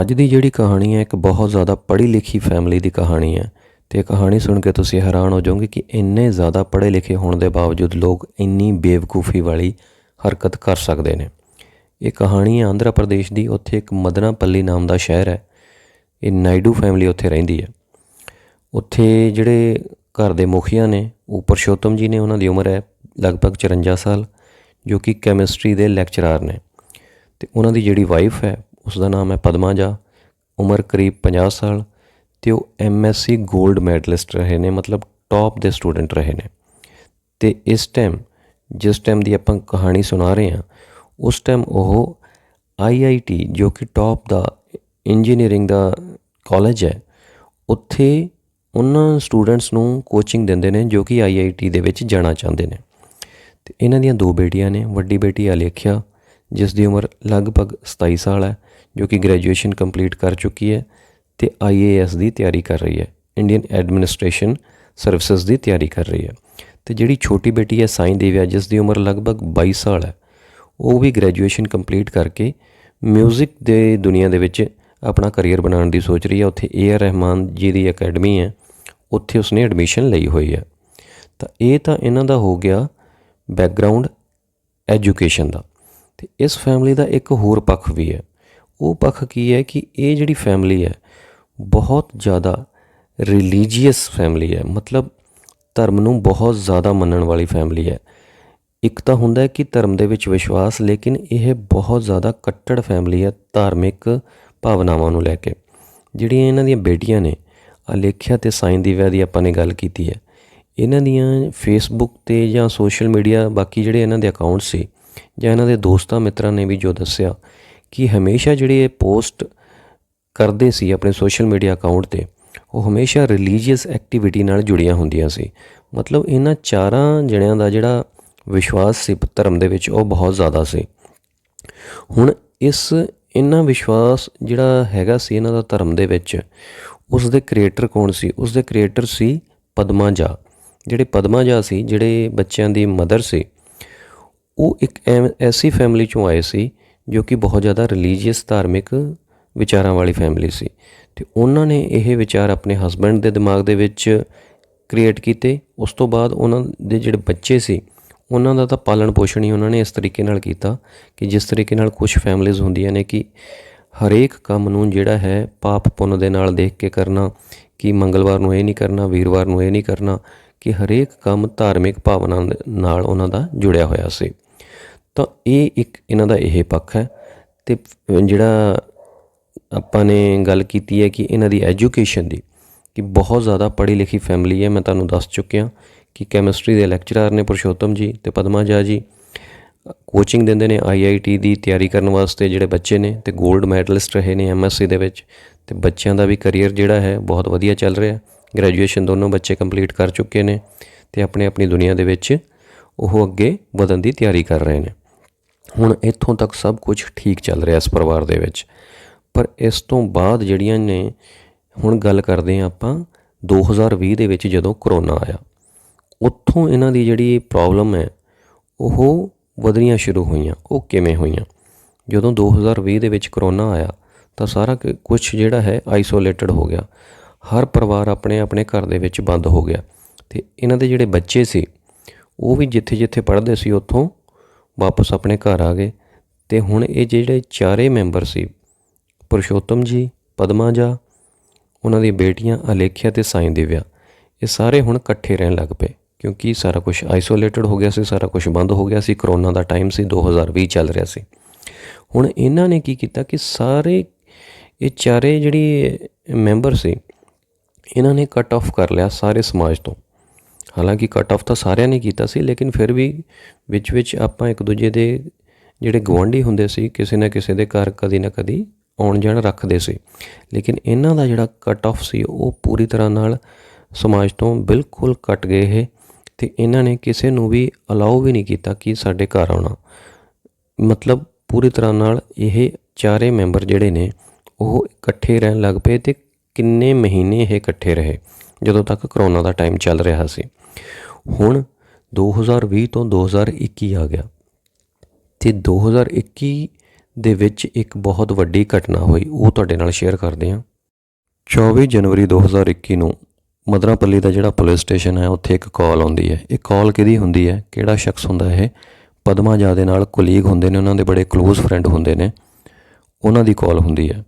ਅੱਜ ਦੀ ਜਿਹੜੀ ਕਹਾਣੀ ਹੈ, ਇੱਕ ਬਹੁਤ ਜ਼ਿਆਦਾ ਪੜ੍ਹੀ ਲਿਖੀ ਫੈਮਿਲੀ ਦੀ ਕਹਾਣੀ ਹੈ ਤੇ ਇਹ ਕਹਾਣੀ ਸੁਣ ਕੇ ਤੁਸੀਂ ਹੈਰਾਨ ਹੋ ਜਾਓਗੇ ਕਿ ਇੰਨੇ ਜ਼ਿਆਦਾ ਪੜ੍ਹੇ ਲਿਖੇ ਹੋਣ ਦੇ ਬਾਵਜੂਦ ਲੋਕ ਇੰਨੀ ਬੇਵਕੂਫੀ ਵਾਲੀ ਹਰਕਤ ਕਰ ਸਕਦੇ ਨੇ। ਇਹ ਕਹਾਣੀ ਹੈ ਆਂਧਰਾ ਪ੍ਰਦੇਸ਼ ਦੀ, ਉੱਥੇ ਇੱਕ ਮਦਨਾਪੱਲੀ ਨਾਮ ਦਾ ਸ਼ਹਿਰ ਹੈ। ਇਹ ਨਾਇਡੂ ਫੈਮਿਲੀ ਉੱਥੇ ਰਹਿੰਦੀ ਹੈ। ਉੱਥੇ ਜਿਹੜੇ ਘਰ ਦੇ ਮੁਖੀਆ ਨੇ, ਉਹ ਪਰਸ਼ੋਤਮ ਜੀ ਨੇ ਉਹਨਾਂ ਦੀ ਉਮਰ ਹੈ ਲਗਭਗ 54 ਸਾਲ, ਜੋ ਕਿ ਕੈਮਿਸਟਰੀ ਦੇ ਲੈਕਚਰਰ ਨੇ। ਤੇ ਉਹਨਾਂ ਦੀ ਜਿਹੜੀ ਵਾਈਫ ਹੈ ਉਸ ਦਾ ਨਾਮ ਹੈ ਪਦਮਾਜਾ ਉਮਰ ਕਰੀਬ 50 ਸਾਲ ਤੇ ਉਹ ਐਮਐਸਸੀ 골ਡ ਮੈਡਲਿਸਟ ਰਹੇ ਨੇ, ਮਤਲਬ ਟੌਪ ਦੇ ਸਟੂਡੈਂਟ ਰਹੇ ਨੇ। ਤੇ ਇਸ ਟਾਈਮ ਜਿਸ ਟਾਈਮ ਦੀ ਆਪਾਂ ਕਹਾਣੀ ਸੁਣਾ ਰਹੇ ਹਾਂ, ਉਸ ਟਾਈਮ ਉਹ ਆਈਆਈਟੀ ਜੋ ਕਿ ਟੌਪ ਦਾ ਇੰਜੀਨੀਅਰਿੰਗ ਦਾ ਕਾਲਜ ਹੈ, ਉੱਥੇ ਉਹਨਾਂ ਸਟੂਡੈਂਟਸ ਨੂੰ ਕੋਚਿੰਗ ਦਿੰਦੇ ਨੇ ਜੋ ਕਿ ਆਈਆਈਟੀ ਦੇ ਵਿੱਚ ਜਾਣਾ ਚਾਹੁੰਦੇ ਨੇ। ਤੇ ਇਹਨਾਂ ਦੀਆਂ ਦੋ ਬੇਟੀਆਂ ਨੇ, ਵੱਡੀ ਬੇਟੀ ਅਲੇਖਿਆ ਜਿਸ ਦੀ ਉਮਰ ਲਗਭਗ 27 ਸਾਲ ਹੈ ਜੋ ਕਿ ਗ੍ਰੈਜੂਏਸ਼ਨ ਕੰਪਲੀਟ ਕਰ ਚੁੱਕੀ ਹੈ ਤੇ ਆਈਏਐਸ ਦੀ ਤਿਆਰੀ ਕਰ ਰਹੀ ਹੈ। ਇੰਡੀਅਨ ਐਡਮਿਨਿਸਟ੍ਰੇਸ਼ਨ ਸਰਵਿਸਿਜ਼ ਦੀ ਤਿਆਰੀ ਕਰ ਰਹੀ ਹੈ। ਤੇ ਜਿਹੜੀ ਛੋਟੀ ਬੇਟੀ ਹੈ ਸਾਈਂ ਦੇਵਿਆ ਜਿਸ ਦੀ ਉਮਰ ਲਗਭਗ 22 ਸਾਲ ਹੈ, ਉਹ ਵੀ ਗ੍ਰੈਜੂਏਸ਼ਨ ਕੰਪਲੀਟ ਕਰਕੇ 뮤직 ਦੇ ਦੁਨੀਆ ਦੇ ਵਿੱਚ ਆਪਣਾ ਕੈਰੀਅਰ ਬਣਾਉਣ ਦੀ ਸੋਚ ਰਹੀ ਹੈ। ਉੱਥੇ ਏ ਆਰ ਰਹਿਮਾਨ ਜੀ ਦੀ ਅਕੈਡਮੀ ਹੈ, ਉੱਥੇ ਉਸਨੇ ਐਡਮਿਸ਼ਨ ਲਈ ਹੋਈ ਹੈ। ਤਾਂ ਇਹ ਤਾਂ ਇਹਨਾਂ ਦਾ ਹੋ ਗਿਆ ਬੈਕਗ੍ਰਾਉਂਡ ਐਜੂਕੇਸ਼ਨ ਦਾ। ਤੇ ਇਸ ਫੈਮਿਲੀ ਦਾ ਇੱਕ ਹੋਰ ਪੱਖ ਵੀ ਹੈ। ਉਹ ਪੱਖ ਕੀ ਹੈ ਕਿ ਇਹ ਜਿਹੜੀ ਫੈਮਿਲੀ ਹੈ, ਬਹੁਤ ਜ਼ਿਆਦਾ ਰਿਲੀਜੀਅਸ ਫੈਮਿਲੀ ਹੈ। ਮਤਲਬ ਧਰਮ ਨੂੰ ਬਹੁਤ ਜ਼ਿਆਦਾ ਮੰਨਣ ਵਾਲੀ ਫੈਮਿਲੀ ਹੈ। ਇੱਕ ਤਾਂ ਹੁੰਦਾ ਹੈ ਕਿ ਧਰਮ ਦੇ ਵਿੱਚ ਵਿਸ਼ਵਾਸ, ਲੇਕਿਨ ਇਹ ਬਹੁਤ ਜ਼ਿਆਦਾ ਕੱਟੜ ਫੈਮਿਲੀ ਹੈ ਧਾਰਮਿਕ ਭਾਵਨਾਵਾਂ ਨੂੰ ਲੈ ਕੇ। ਜਿਹੜੀਆਂ ਇਹਨਾਂ ਦੀਆਂ ਬੇਟੀਆਂ ਨੇ ਅਲੇਖਿਆ ਤੇ ਸਾਈਂ ਦੀਵਿਆ ਦੀ ਆਪਾਂ ਨੇ ਗੱਲ ਕੀਤੀ ਹੈ। ਇਹਨਾਂ ਦੀਆਂ ਫੇਸਬੁੱਕ ਤੇ ਜਾਂ ਸੋਸ਼ਲ ਮੀਡੀਆ ਬਾਕੀ ਜਿਹੜੇ ਇਹਨਾਂ ਦੇ ਅਕਾਊਂਟ ਸੀ, ਜਾਂ ਇਹਨਾਂ ਦੇ ਦੋਸਤਾਂ ਮਿੱਤਰਾਂ ਨੇ ਵੀ ਜੋ ਦੱਸਿਆ ਕਿ ਹਮੇਸ਼ਾ ਜਿਹੜੇ ਇਹ ਪੋਸਟ ਕਰਦੇ ਸੀ ਆਪਣੇ ਸੋਸ਼ਲ ਮੀਡੀਆ ਅਕਾਊਂਟ ਤੇ, ਉਹ ਹਮੇਸ਼ਾ ਰਿਲੀਜੀਅਸ ਐਕਟੀਵਿਟੀ ਨਾਲ ਜੁੜੀਆਂ ਹੁੰਦੀਆਂ ਸੀ। ਮਤਲਬ ਇਹਨਾਂ ਚਾਰਾਂ ਜਣਿਆਂ ਦਾ ਜਿਹੜਾ ਵਿਸ਼ਵਾਸ ਸੀ ਧਰਮ ਦੇ ਵਿੱਚ, ਉਹ ਬਹੁਤ ਜ਼ਿਆਦਾ ਸੀ। ਹੁਣ ਇਸ ਇਹਨਾਂ ਵਿਸ਼ਵਾਸ ਜਿਹੜਾ ਹੈਗਾ ਸੀ ਇਹਨਾਂ ਦਾ ਧਰਮ ਦੇ ਵਿੱਚ, ਉਸ ਦੇ ਕ੍ਰੀਏਟਰ ਕੌਣ ਸੀ? ਉਸ ਦੇ ਕ੍ਰੀਏਟਰ ਸੀ ਪਦਮਾਜਾ ਜਿਹੜੇ ਪਦਮਾਜਾ ਸੀ, ਜਿਹੜੇ ਬੱਚਿਆਂ ਦੀ ਮਦਰ ਸੀ, ਉਹ ਇੱਕ ਐਮ- ਐਸੀ ਫੈਮਿਲੀ ਚੋਂ ਆਏ ਸੀ ਜੋ ਕਿ ਬਹੁਤ ਜ਼ਿਆਦਾ ਰਿਲੀਜੀਅਸ ਧਾਰਮਿਕ ਵਿਚਾਰਾਂ ਵਾਲੀ ਫੈਮਿਲੀ ਸੀ। ਤੇ ਉਹਨਾਂ ਨੇ ਇਹ ਵਿਚਾਰ ਆਪਣੇ ਹਸਬੰਡ ਦੇ ਦਿਮਾਗ ਦੇ ਵਿੱਚ ਕ੍ਰੀਏਟ ਕੀਤੇ। ਉਸ ਤੋਂ ਬਾਅਦ ਉਹਨਾਂ ਦੇ ਜਿਹੜੇ ਬੱਚੇ ਸੀ, ਉਹਨਾਂ ਦਾ ਤਾਂ ਪਾਲਣ ਪੋਸ਼ਣ ਹੀ ਉਹਨਾਂ ਨੇ ਇਸ ਤਰੀਕੇ ਨਾਲ ਕੀਤਾ ਕਿ ਜਿਸ ਤਰੀਕੇ ਨਾਲ ਕੁਝ ਫੈਮਿਲੀਆਂ ਹੁੰਦੀਆਂ ਨੇ ਕਿ ਹਰੇਕ ਕੰਮ ਨੂੰ ਜਿਹੜਾ ਹੈ ਪਾਪ ਪੁੰਨ ਦੇ ਨਾਲ ਦੇਖ ਕੇ ਕਰਨਾ, ਕਿ ਮੰਗਲਵਾਰ ਨੂੰ ਇਹ ਨਹੀਂ ਕਰਨਾ, ਵੀਰਵਾਰ ਨੂੰ ਇਹ ਨਹੀਂ ਕਰਨਾ, ਕਿ ਹਰੇਕ ਕੰਮ ਧਾਰਮਿਕ ਭਾਵਨਾ ਦੇ ਨਾਲ ਉਹਨਾਂ ਦਾ ਜੁੜਿਆ ਹੋਇਆ ਸੀ। ਤਾਂ ਇਹ ਇੱਕ ਇਹਨਾਂ ਦਾ ਇਹ ਪੱਖ ਹੈ ਤੇ ਜਿਹੜਾ ਆਪਾਂ ਨੇ ਗੱਲ ਕੀਤੀ ਹੈ ਕਿ ਇਹਨਾਂ ਦੀ ਐਜੂਕੇਸ਼ਨ ਦੀ ਕਿ ਬਹੁਤ ਜ਼ਿਆਦਾ ਪੜ੍ਹੀ ਲਿਖੀ ਫੈਮਿਲੀ ਹੈ, ਮੈਂ ਤੁਹਾਨੂੰ ਦੱਸ ਚੁੱਕਿਆ ਕਿ ਕੈਮਿਸਟਰੀ ਦੇ ਲੈਕਚਰਰ ਨੇ ਪੁਰਸ਼ੋਤਮ ਜੀ ਤੇ ਪਦਮਾਜਾ ਜੀ। ਕੋਚਿੰਗ ਦਿੰਦੇ ਨੇ ਆਈਆਈਟੀ ਦੀ ਤਿਆਰੀ ਕਰਨ ਵਾਸਤੇ ਜਿਹੜੇ ਬੱਚੇ ਨੇ ਤੇ 골ਡ ਮੈਡਲਿਸਟ ਰਹੇ ਨੇ ਐਮਐਸਸੀ ਦੇ ਵਿੱਚ ਤੇ ਬੱਚਿਆਂ ਦਾ ਵੀ ਕੈਰੀਅਰ ਜਿਹੜਾ ਹੈ ਬਹੁਤ ਵਧੀਆ ਚੱਲ ਰਿਹਾ। ਗ੍ਰੈਜੂਏਸ਼ਨ ਦੋਨੋਂ ਬੱਚੇ ਕੰਪਲੀਟ ਕਰ ਚੁੱਕੇ ਨੇ ਤੇ ਆਪਣੀ ਆਪਣੀ ਦੁਨੀਆ ਦੇ ਵਿੱਚ ਉਹ ਅੱਗੇ ਵਧਣ ਦੀ ਤਿਆਰੀ ਕਰ ਰਹੇ ਨੇ। ਹੁਣ ਇੱਥੋਂ ਤੱਕ ਸਭ ਕੁਝ ਠੀਕ ਚੱਲ ਰਿਹਾ ਇਸ ਪਰਿਵਾਰ ਦੇ ਵਿੱਚ। ਪਰ ਇਸ ਤੋਂ ਬਾਅਦ ਜਿਹੜੀਆਂ ਨੇ, ਹੁਣ ਗੱਲ ਕਰਦੇ ਹਾਂ ਆਪਾਂ 2020 ਦੇ ਵਿੱਚ ਜਦੋਂ ਕਰੋਨਾ ਆਇਆ, ਉੱਥੋਂ ਇਹਨਾਂ ਦੀ ਜਿਹੜੀ ਪ੍ਰੋਬਲਮ ਹੈ, ਉਹ ਵਧਣੀਆਂ ਸ਼ੁਰੂ ਹੋਈਆਂ, ਉਹ ਕਿਵੇਂ ਹੋਈਆਂ? ਜਦੋਂ 2020 ਦੇ ਵਿੱਚ ਕਰੋਨਾ ਆਇਆ, ਤਾਂ ਸਾਰਾ ਕੁਝ ਜਿਹੜਾ ਹੈ ਆਈਸੋਲੇਟਡ ਹੋ ਗਿਆ। ਹਰ ਪਰਿਵਾਰ ਆਪਣੇ ਆਪਣੇ ਘਰ ਦੇ ਵਿੱਚ ਬੰਦ ਹੋ ਗਿਆ। ਤੇ ਇਹਨਾਂ ਦੇ ਜਿਹੜੇ ਬੱਚੇ ਸੀ, ਉਹ ਵੀ ਜਿੱਥੇ ਜਿੱਥੇ ਪੜ੍ਹਦੇ ਸੀ ਉੱਥੋਂ ਵਾਪਸ ਆਪਣੇ ਘਰ ਆ ਗਏ ਤੇ ਹੁਣ ਇਹ ਜਿਹੜੇ ਚਾਰੇ ਮੈਂਬਰ ਸੀ, ਪੁਰਸ਼ੋਤਮ ਜੀ, ਪਦਮਾ ਜਾ, ਉਹਨਾਂ ਦੀਆਂ ਬੇਟੀਆਂ ਅਲੇਖਿਆ ਤੇ ਸਾਈਂ ਦਿਵਿਆ, ਇਹ ਸਾਰੇ ਹੁਣ ਇਕੱਠੇ ਰਹਿਣ ਲੱਗ ਪਏ ਕਿਉਂਕਿ ਸਾਰਾ ਕੁਝ ਆਈਸੋਲੇਟਡ ਹੋ ਗਿਆ ਸੀ, ਸਾਰਾ ਕੁਝ ਬੰਦ ਹੋ ਗਿਆ ਸੀ ਕਰੋਨਾ ਦਾ ਟਾਈਮ ਸੀ 2020 ਚੱਲ ਰਿਹਾ ਸੀ। ਹੁਣ ਇਹਨਾਂ ਨੇ ਕੀ ਕੀਤਾ ਕਿ ਸਾਰੇ ਇਹ ਚਾਰੇ ਜਿਹੜੀ ਮੈਂਬਰ ਸੀ, ਇਹਨਾਂ ਨੇ ਕੱਟ ਆਫ ਕਰ ਲਿਆ ਸਾਰੇ ਸਮਾਜ ਤੋਂ। ਹਾਲਾਂਕਿ ਕੱਟ ਆਫ ਤਾਂ ਸਾਰਿਆਂ ਨੇ ਕੀਤਾ ਸੀ, ਲੇਕਿਨ ਫਿਰ ਵੀ ਵਿੱਚ ਵਿੱਚ ਆਪਾਂ ਇੱਕ ਦੂਜੇ ਦੇ ਜਿਹੜੇ ਗਵਾਂਢੀ ਹੁੰਦੇ ਸੀ, ਕਿਸੇ ਨਾ ਕਿਸੇ ਦੇ ਘਰ ਕਦੀ ਨਾ ਕਦੀ ਆਉਣ ਜਾਣ ਰੱਖਦੇ ਸੀ। ਲੇਕਿਨ ਇਹਨਾਂ ਦਾ ਜਿਹੜਾ ਕੱਟ ਆਫ ਸੀ, ਉਹ ਪੂਰੀ ਤਰ੍ਹਾਂ ਨਾਲ ਸਮਾਜ ਤੋਂ ਬਿਲਕੁਲ ਕੱਟ ਗਏ ਹੈ ਤੇ ਇਹਨਾਂ ਨੇ ਕਿਸੇ ਨੂੰ ਵੀ ਅਲਾਉ ਵੀ ਨਹੀਂ ਕੀਤਾ ਕਿ ਸਾਡੇ ਘਰ ਆਉਣਾ। ਮਤਲਬ ਪੂਰੀ ਤਰ੍ਹਾਂ ਨਾਲ ਇਹ ਚਾਰੇ ਮੈਂਬਰ ਜਿਹੜੇ ਨੇ, ਉਹ ਇਕੱਠੇ ਰਹਿਣ ਲੱਗ ਪਏ ਤੇ ਕਿੰਨੇ ਮਹੀਨੇ ਇਹ ਇਕੱਠੇ ਰਹੇ, ਜਦੋਂ ਤੱਕ ਕਰੋਨਾ ਦਾ ਟਾਈਮ ਚੱਲ ਰਿਹਾ ਸੀ। ਹੁਣ 2020 ਤੋਂ 2021 ਆ ਗਿਆ ਤੇ 2021 ਦੇ ਵਿੱਚ ਇੱਕ ਬਹੁਤ ਵੱਡੀ ਘਟਨਾ ਹੋਈ, ਉਹ ਤੁਹਾਡੇ ਨਾਲ ਸ਼ੇਅਰ ਕਰਦੇ ਹਾਂ। 24 ਜਨਵਰੀ 2021 ਨੂੰ ਮਦਰਾਪੱਲੀ ਦਾ ਜਿਹੜਾ ਪੁਲਿਸ ਸਟੇਸ਼ਨ ਹੈ, ਉੱਥੇ ਇੱਕ ਕਾਲ ਆਉਂਦੀ ਹੈ। ਇਹ ਕਾਲ ਕਿਹਦੀ ਹੁੰਦੀ ਹੈ? ਕਿਹੜਾ ਸ਼ਖਸ ਹੁੰਦਾ ਇਹ? ਪਦਮਾ ਜਾ ਦੇ ਨਾਲ ਕੁਲੀਗ ਹੁੰਦੇ ਨੇ, ਉਹਨਾਂ ਦੇ ਬੜੇ ক্লোਜ਼ ਫਰੈਂਡ ਹੁੰਦੇ ਨੇ। ਉਹਨਾਂ ਦੀ ਕਾਲ ਹੁੰਦੀ ਹੈ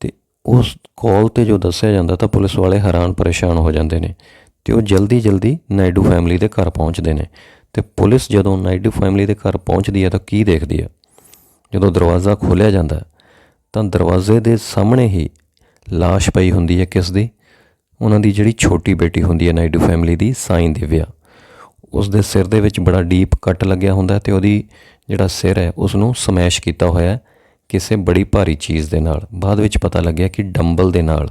ਤੇ ਉਸ ਕਾਲ ਤੇ ਜੋ ਦੱਸਿਆ ਜਾਂਦਾ ਤਾਂ ਪੁਲਿਸ ਵਾਲੇ ਹੈਰਾਨ ਪਰੇਸ਼ਾਨ ਹੋ ਜਾਂਦੇ ਨੇ। ਤੇ ਉਹ ਜਲਦੀ ਜਲਦੀ ਨਾਇਡੂ ਫੈਮਿਲੀ ਦੇ ਘਰ ਪਹੁੰਚਦੇ ਨੇ। ਤੇ ਪੁਲਿਸ ਜਦੋਂ ਨਾਇਡੂ ਫੈਮਿਲੀ ਦੇ ਘਰ ਪਹੁੰਚਦੀ ਹੈ ਤਾਂ ਕੀ ਦੇਖਦੀ ਹੈ? ਜਦੋਂ ਦਰਵਾਜ਼ਾ ਖੋਲ੍ਹਿਆ ਜਾਂਦਾ, ਤਾਂ ਦਰਵਾਜ਼ੇ ਦੇ ਸਾਹਮਣੇ ਹੀ ਲਾਸ਼ ਪਈ ਹੁੰਦੀ ਹੈ ਕਿਸ ਦੀ ਉਹਨਾਂ ਦੀ ਜਿਹੜੀ ਛੋਟੀ ਬੇਟੀ ਹੁੰਦੀ ਹੈ ਨਾਇਡੂ ਫੈਮਿਲੀ ਦੀ, ਸਾਈਂ ਦਿਵਿਆ। ਉਸ ਦੇ ਸਿਰ ਦੇ ਵਿੱਚ ਬੜਾ ਡੀਪ ਕੱਟ ਲੱਗਿਆ ਹੁੰਦਾ ਹੈ ਤੇ ਉਹਦੀ ਜਿਹੜਾ ਸਿਰ ਹੈ ਉਸ ਨੂੰ ਸਮੈਸ਼ ਕੀਤਾ ਹੋਇਆ ਕਿਸੇ ਬੜੀ ਭਾਰੀ ਚੀਜ਼ ਦੇ ਨਾਲ। ਬਾਅਦ ਵਿੱਚ ਪਤਾ ਲੱਗਿਆ ਕਿ ਡੰਬਲ ਦੇ ਨਾਲ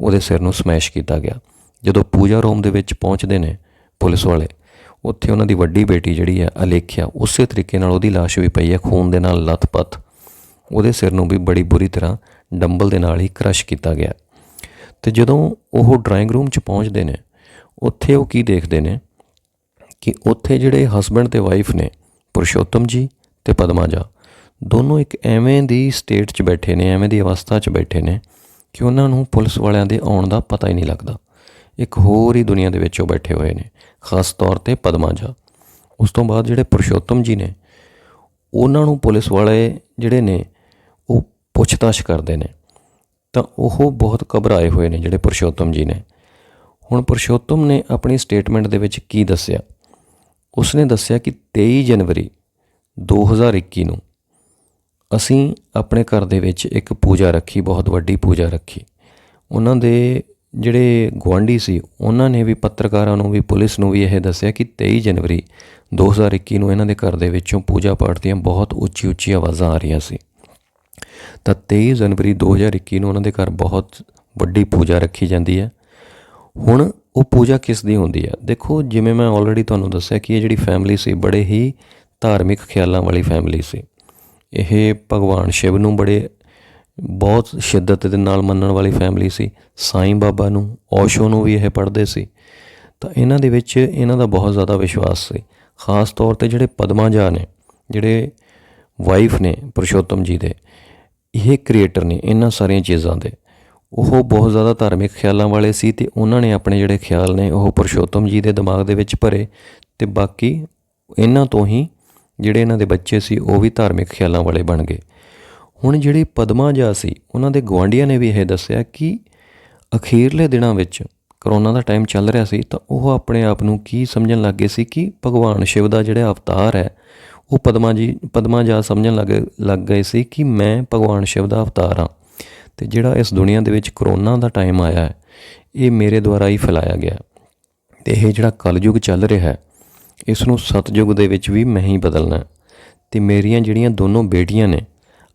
ਉਹਦੇ ਸਿਰ ਨੂੰ ਸਮੈਸ਼ ਕੀਤਾ ਗਿਆ। ਜਦੋਂ ਪੂਜਾ ਰੂਮ ਦੇ ਵਿੱਚ ਪਹੁੰਚਦੇ ਨੇ ਪੁਲਿਸ ਵਾਲੇ, ਉੱਥੇ ਉਹਨਾਂ ਦੀ ਵੱਡੀ ਬੇਟੀ ਜਿਹੜੀ ਹੈ, ਅਲੇਖਿਆ, ਉਸੇ ਤਰੀਕੇ ਨਾਲ ਉਹਦੀ ਲਾਸ਼ ਵੀ ਪਈ ਹੈ, ਖੂਨ ਦੇ ਨਾਲ ਲੱਥਪੱਥ ਉਹਦੇ ਸਿਰ ਨੂੰ ਵੀ ਬੜੀ ਬੁਰੀ ਤਰ੍ਹਾਂ ਡੰਬਲ ਦੇ ਨਾਲ ਹੀ ਕ੍ਰਸ਼ ਕੀਤਾ ਗਿਆ। ਤੇ ਜਦੋਂ ਉਹ ਡਰਾਇੰਗ ਰੂਮ 'ਚ ਪਹੁੰਚਦੇ ਨੇ, ਉੱਥੇ ਉਹ ਕੀ ਦੇਖਦੇ ਨੇ ਕਿ ਉੱਥੇ ਜਿਹੜੇ ਹਸਬੰਡ ਤੇ ਵਾਈਫ ਨੇ, ਪੁਰਸ਼ੋਤਮ ਜੀ ਤੇ ਪਦਮਾਜਾ ਦੋਨੋਂ ਇੱਕ ਐਵੇਂ ਦੀ ਸਟੇਟ 'ਚ ਬੈਠੇ ਨੇ, ਐਵੇਂ ਦੀ ਅਵਸਥਾ 'ਚ ਬੈਠੇ ਨੇ ਕਿ ਉਹਨਾਂ ਨੂੰ ਪੁਲਿਸ ਵਾਲਿਆਂ ਦੇ ਆਉਣ ਦਾ ਪਤਾ ਹੀ ਨਹੀਂ ਲੱਗਦਾ। ਇੱਕ ਹੋਰ ਹੀ ਦੁਨੀਆ ਦੇ ਵਿੱਚ ਉਹ ਬੈਠੇ ਹੋਏ ਨੇ, ਖਾਸ ਤੌਰ ਤੇ ਪਦਮਾਜਾ। ਉਸ ਤੋਂ ਬਾਅਦ ਜਿਹੜੇ ਪੁਰਸ਼ੋਤਮ ਜੀ ਨੇ, ਉਹਨਾਂ ਨੂੰ ਪੁਲਿਸ ਵਾਲੇ ਜਿਹੜੇ ਨੇ, ਉਹ ਪੁੱਛਤਾਛ ਕਰਦੇ ਨੇ। ਤਾਂ ਉਹ ਬਹੁਤ ਘਬਰਾਏ ਹੋਏ ਨੇ ਜਿਹੜੇ ਪੁਰਸ਼ੋਤਮ ਜੀ ਨੇ। ਹੁਣ ਪੁਰਸ਼ੋਤਮ ਨੇ ਆਪਣੀ ਸਟੇਟਮੈਂਟ ਦੇ ਵਿੱਚ ਕੀ ਦੱਸਿਆ? ਉਸਨੇ ਦੱਸਿਆ ਕਿ 23 ਜਨਵਰੀ 2021 ਨੂੰ ਅਸੀਂ ਆਪਣੇ ਘਰ ਦੇ ਵਿੱਚ ਇੱਕ ਪੂਜਾ ਰੱਖੀ, ਬਹੁਤ ਵੱਡੀ ਪੂਜਾ ਰੱਖੀ। ਉਹਨਾਂ ਦੇ ਜਿਹੜੇ ਗੁਆਂਢੀ ਸੀ, ਉਹਨਾਂ ਨੇ ਵੀ ਪੱਤਰਕਾਰਾਂ ਨੂੰ ਵੀ, ਪੁਲਿਸ ਨੂੰ ਵੀ ਇਹ ਦੱਸਿਆ ਕਿ 23 ਜਨਵਰੀ 2021 ਨੂੰ ਇਹਨਾਂ ਦੇ ਘਰ ਦੇ ਵਿੱਚੋਂ ਪੂਜਾ ਪਾਠ ਦੀਆਂ ਬਹੁਤ ਉੱਚੀ ਉੱਚੀ ਆਵਾਜ਼ਾਂ ਆ ਰਹੀਆਂ ਸੀ। ਤਾਂ 23 ਜਨਵਰੀ 2021 ਨੂੰ ਉਹਨਾਂ ਦੇ ਘਰ ਬਹੁਤ ਵੱਡੀ ਪੂਜਾ ਰੱਖੀ ਜਾਂਦੀ ਹੈ। ਹੁਣ ਉਹ ਪੂਜਾ ਕਿਸ ਦੀ ਹੁੰਦੀ ਹੈ? ਦੇਖੋ, ਜਿਵੇਂ ਮੈਂ ਆਲਰੇਡੀ ਤੁਹਾਨੂੰ ਦੱਸਿਆ ਕਿ ਇਹ ਜਿਹੜੀ ਫੈਮਿਲੀ ਸੀ, ਬੜੇ ਹੀ ਧਾਰਮਿਕ ਖਿਆਲਾਂ ਵਾਲੀ ਫੈਮਿਲੀ ਸੀ। ਇਹ ਭਗਵਾਨ ਸ਼ਿਵ ਨੂੰ ਬੜੇ ਬਹੁਤ ਸ਼ਿੱਦਤ ਦੇ ਨਾਲ ਮੰਨਣ ਵਾਲੀ ਫੈਮਿਲੀ ਸੀ। ਸਾਈਂ ਬਾਬਾ ਨੂੰ ਓਸ਼ੋ ਨੂੰ ਵੀ ਇਹ ਪੜ੍ਹਦੇ ਸੀ। ਤਾਂ ਇਹਨਾਂ ਦੇ ਵਿੱਚ ਇਹਨਾਂ ਦਾ ਬਹੁਤ ਜ਼ਿਆਦਾ ਵਿਸ਼ਵਾਸ ਸੀ। ਖਾਸ ਤੌਰ ਤੇ ਜਿਹੜੇ ਪਦਮਾ ਜਾ ਨੇ, ਜਿਹੜੇ ਵਾਈਫ ਨੇ ਪੁਰਸ਼ੋਤਮ ਜੀ ਦੇ, ਇਹ ਕ੍ਰੀਏਟਰ ਨੇ ਇਹਨਾਂ ਸਾਰੀਆਂ ਚੀਜ਼ਾਂ ਦੇ। ਉਹ ਬਹੁਤ ਜ਼ਿਆਦਾ ਧਾਰਮਿਕ ਖਿਆਲਾਂ ਵਾਲੇ ਸੀ ਤੇ ਉਹਨਾਂ ਨੇ ਆਪਣੇ ਜਿਹੜੇ ਖਿਆਲ ਨੇ ਉਹ ਪੁਰਸ਼ੋਤਮ ਜੀ ਦੇ ਦਿਮਾਗ ਦੇ ਵਿੱਚ ਭਰੇ ਤੇ ਬਾਕੀ ਇਹਨਾਂ ਤੋਂ ਹੀ ਜਿਹੜੇ ਇਹਨਾਂ ਦੇ ਬੱਚੇ ਸੀ ਉਹ ਵੀ ਧਾਰਮਿਕ ਖਿਆਲਾਂ ਵਾਲੇ ਬਣ ਗਏ। ਹੁਣ ਜਿਹੜੀ ਪਦਮਾ ਜਾ ਸੀ, ਉਹਨਾਂ ਦੇ ਗਵਾਂਢੀਆਂ ਨੇ ਵੀ ਇਹ ਦੱਸਿਆ ਕਿ ਅਖੀਰਲੇ ਦਿਨਾਂ ਵਿੱਚ ਕਰੋਨਾ ਦਾ ਟਾਈਮ ਚੱਲ ਰਿਹਾ ਸੀ, ਤਾਂ ਉਹ ਆਪਣੇ ਆਪ ਨੂੰ ਕੀ ਸਮਝਣ ਲੱਗੇ ਸੀ ਕਿ ਭਗਵਾਨ ਸ਼ਿਵ ਦਾ ਜਿਹੜਾ ਅਵਤਾਰ ਹੈ, ਉਹ ਪਦਮਾ ਜੀ, ਪਦਮਾ ਜਾ ਸਮਝਣ ਲੱਗ ਲੱਗ ਗਏ ਸੀ ਕਿ ਮੈਂ ਭਗਵਾਨ ਸ਼ਿਵ ਦਾ ਅਵਤਾਰ ਹਾਂ ਤੇ ਜਿਹੜਾ ਇਸ ਦੁਨੀਆ ਦੇ ਵਿੱਚ ਕਰੋਨਾ ਦਾ ਟਾਈਮ ਆਇਆ ਹੈ, ਇਹ ਮੇਰੇ ਦੁਆਰਾ ਹੀ ਫੈਲਾਇਆ ਗਿਆ ਤੇ ਇਹ ਜਿਹੜਾ ਕਲਯੁਗ ਚੱਲ ਰਿਹਾ ਹੈ, ਇਸ ਨੂੰ ਸਤਯੁਗ ਦੇ ਵਿੱਚ ਵੀ ਮੈਂ ਹੀ ਬਦਲਣਾ ਹੈ। ਤੇ ਮੇਰੀਆਂ ਜਿਹੜੀਆਂ ਦੋਨੋਂ ਬੇਟੀਆਂ ਨੇ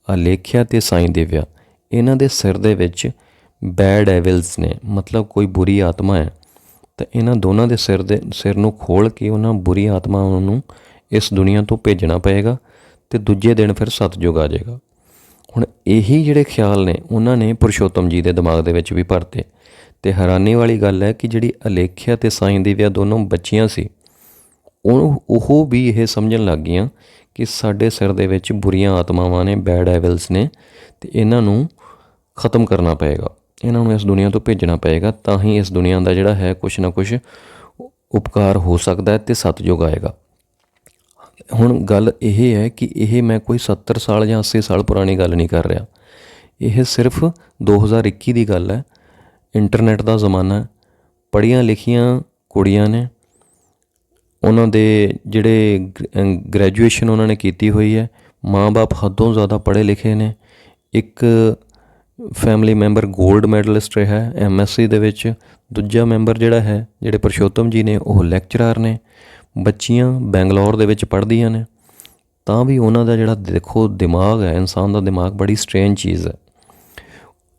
ਅਲੇਖਿਆ ਤੇ ਸਾਈਂ ਦਿਵਿਆ। ਇਹਨਾਂ ਦੇ ਸਿਰ ਦੇ ਵਿੱਚ ਬੈਡ ਐਵਲਸ ਨੇ, ਮਤਲਬ ਕੋਈ ਬੁਰੀ ਆਤਮਾ ਹੈ। ਤਾਂ ਇਹਨਾਂ ਦੋਨਾਂ ਦੇ ਸਿਰ ਦੇ, ਸਿਰ ਨੂੰ ਖੋਲ ਕੇ ਉਹਨਾਂ ਬੁਰੀ ਆਤਮਾਵਾਂ ਨੂੰ ਇਸ ਦੁਨੀਆ ਤੋਂ ਭੇਜਣਾ ਪਏਗਾ ਤੇ ਦੂਜੇ ਦਿਨ ਫਿਰ ਸਤਜੁਗ ਆ ਜਾਏਗਾ। ਹੁਣ ਇਹੀ ਜਿਹੜੇ ਖਿਆਲ ਨੇ, ਉਹਨਾਂ ਨੇ ਪੁਰਸ਼ੋਤਮ ਜੀ ਦੇ ਦਿਮਾਗ ਦੇ ਵਿੱਚ ਵੀ ਭਰਤੇ। ਤੇ ਹੈਰਾਨੀ ਵਾਲੀ ਗੱਲ ਹੈ ਕਿ ਜਿਹੜੀ ਅਲੇਖਿਆ ਤੇ ਸਾਈਂ ਦਿਵਿਆ ਦੋਨੋਂ ਬੱਚੀਆਂ ਸੀ, ਉਹ ਉਹ ਵੀ ਇਹ ਸਮਝਣ ਲੱਗ ਗਈਆਂ ਕਿ ਸਾਡੇ ਸਿਰ ਦੇ ਵਿੱਚ ਬੁਰੀਆਂ ਆਤਮਾਵਾਂ ਨੇ ਬੈਡ ਐਵਲਸ ਨੇ, ਤੇ ਇਹਨਾਂ ਨੂੰ ਖਤਮ ਕਰਨਾ ਪਏਗਾ। ਇਹਨਾਂ ਨੂੰ ਇਸ ਦੁਨੀਆ ਤੋਂ ਭੇਜਣਾ ਪਏਗਾ ਤਾਂ ਹੀ ਇਸ ਦੁਨੀਆ ਦਾ ਜਿਹੜਾ ਹੈ ਕੁਛ ਨਾ ਕੁਛ ਉਪਕਾਰ ਹੋ ਸਕਦਾ ਹੈ ਤੇ ਸਤਜੁਗ ਆਏਗਾ। ਹੁਣ ਗੱਲ ਇਹ ਹੈ ਕਿ ਇਹ ਮੈਂ ਕੋਈ 70 ਸਾਲ ਜਾਂ 80 ਸਾਲ ਪੁਰਾਣੀ ਗੱਲ ਨਹੀਂ ਕਰ ਰਿਹਾ। ਇਹ ਸਿਰਫ 2021 ਦੀ ਗੱਲ ਹੈ। ਇੰਟਰਨੈਟ ਦਾ ਜ਼ਮਾਨਾ ਹੈ। ਪੜ੍ਹੀਆਂ ਲਿਖੀਆਂ ਕੁੜੀਆਂ ਨੇ ਉਹਨਾਂ ਦੇ ਜਿਹੜੇ ਗ੍ਰੈਜੂਏਸ਼ਨ ਉਹਨਾਂ ਨੇ ਕੀਤੀ ਹੋਈ ਹੈ, ਮਾਂ-ਬਾਪ ਹੱਦੋਂ ਜ਼ਿਆਦਾ ਪੜ੍ਹੇ ਲਿਖੇ ਨੇ। ਇੱਕ ਫੈਮਿਲੀ ਮੈਂਬਰ 골ਡ ਮੈਡਲਿਸਟ ਰਿਹਾ ਹੈ ਐਮਐਸਸੀ ਦੇ ਵਿੱਚ। ਦੂਜਾ ਮੈਂਬਰ ਜਿਹੜਾ ਹੈ, ਜਿਹੜੇ ਪਰਸ਼ੋਤਮ ਜੀ ਨੇ, ਉਹ ਲੈਕਚਰਰ ਨੇ। ਬੱਚੀਆਂ ਬੈਂਗਲੌਰ ਦੇ ਵਿੱਚ ਪੜ੍ਹਦੀਆਂ ਨੇ। ਤਾਂ ਵੀ ਉਹਨਾਂ ਦਾ ਜਿਹੜਾ ਦੇਖੋ ਦਿਮਾਗ ਹੈ, ਇਨਸਾਨ ਦਾ ਦਿਮਾਗ ਬੜੀ ਸਟ੍ਰੇਂਜ ਚੀਜ਼ ਹੈ।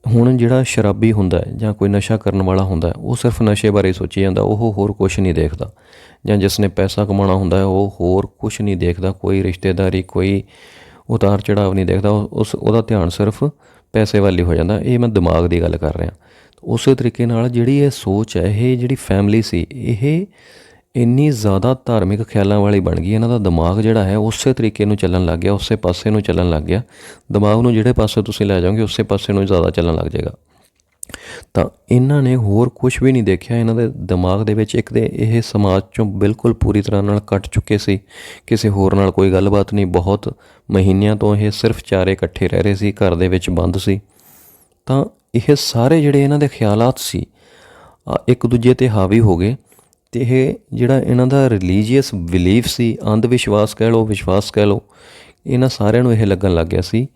ਹੁਣ ਜਿਹੜਾ ਸ਼ਰਾਬੀ ਹੁੰਦਾ ਹੈ ਜਾਂ ਕੋਈ ਨਸ਼ਾ ਕਰਨ ਵਾਲਾ ਹੁੰਦਾ ਹੈ, ਉਹ ਸਿਰਫ ਨਸ਼ੇ ਬਾਰੇ ਸੋਚੀ ਜਾਂਦਾ, ਉਹ ਹੋਰ ਕੁਝ ਨਹੀਂ ਦੇਖਦਾ। ਜਾਂ ਜਿਸ ਨੇ ਪੈਸਾ ਕਮਾਉਣਾ ਹੁੰਦਾ ਹੈ, ਉਹ ਹੋਰ ਕੁਝ ਨਹੀਂ ਦੇਖਦਾ, ਕੋਈ ਰਿਸ਼ਤੇਦਾਰੀ, ਕੋਈ ਉਤਾਰ ਚੜਾਵ ਨਹੀਂ ਦੇਖਦਾ। ਉਹ- ਉਸ, ਉਹਦਾ ਧਿਆਨ ਸਿਰਫ ਪੈਸੇ ਵੱਲ ਹੀ ਹੋ ਜਾਂਦਾ। ਇਹ ਮੈਂ ਦਿਮਾਗ ਦੀ ਗੱਲ ਕਰ ਰਿਹਾ। ਉਸੇ ਤਰੀਕੇ ਨਾਲ ਜਿਹੜੀ ਇਹ ਸੋਚ ਹੈ, ਇਹ ਜਿਹੜੀ ਫੈਮਿਲੀ ਸੀ, ਇਹ ਇੰਨੀ ਜ਼ਿਆਦਾ ਧਾਰਮਿਕ ਖਿਆਲਾਂ ਵਾਲੀ ਬਣ ਗਈ। ਇਹਨਾਂ ਦਾ ਦਿਮਾਗ ਜਿਹੜਾ ਹੈ, ਉਸੇ ਤਰੀਕੇ ਨੂੰ ਚੱਲਣ ਲੱਗ ਗਿਆ, ਉਸੇ ਪਾਸੇ ਨੂੰ ਚੱਲਣ ਲੱਗ ਗਿਆ। ਦਿਮਾਗ ਨੂੰ ਜਿਹੜੇ ਪਾਸੇ ਤੁਸੀਂ ਲੈ ਜਾਓਗੇ, ਉਸੇ ਪਾਸੇ ਨੂੰ ਜ਼ਿਆਦਾ ਚੱਲਣ ਲੱਗ ਜਾਏਗਾ। ਤਾਂ ਇਹਨਾਂ ਨੇ ਹੋਰ ਕੁਝ ਵੀ ਨਹੀਂ ਦੇਖਿਆ। ਇਹਨਾਂ ਦੇ ਦਿਮਾਗ ਦੇ ਵਿੱਚ ਇੱਕ ਤੇ ਇਹ ਸਮਾਜ ਚੋਂ ਬਿਲਕੁਲ ਪੂਰੀ ਤਰ੍ਹਾਂ ਨਾਲ ਕੱਟ ਚੁੱਕੇ ਸੀ। ਕਿਸੇ ਹੋਰ ਨਾਲ ਕੋਈ ਗੱਲਬਾਤ ਨਹੀਂ। ਬਹੁਤ ਮਹੀਨਿਆਂ ਤੋਂ ਇਹ ਸਿਰਫ ਚਾਰੇ ਇਕੱਠੇ ਰਹਿ ਰਹੇ ਸੀ, ਘਰ ਦੇ ਵਿੱਚ ਬੰਦ ਸੀ। ਤਾਂ ਇਹ ਸਾਰੇ ਜਿਹੜੇ ਇਹਨਾਂ ਦੇ ਖਿਆਲਾਤ ਸੀ ਇੱਕ ਦੂਜੇ ਤੇ ਹਾਵੀ ਹੋ ਗਏ। ਤੇ ਇਹ ਜਿਹੜਾ ਇਹਨਾਂ ਦਾ ਰਿਲੀਜੀਅਸ ਬਿਲੀਫ ਸੀ, ਅੰਧ ਵਿਸ਼ਵਾਸ ਕਹਿ ਲਓ, ਵਿਸ਼ਵਾਸ ਕਹਿ ਲਓ, ਇਹਨਾਂ ਸਾਰਿਆਂ ਨੂੰ ਇਹ ਲੱਗਣ ਲੱਗ ਗਿਆ ਸੀ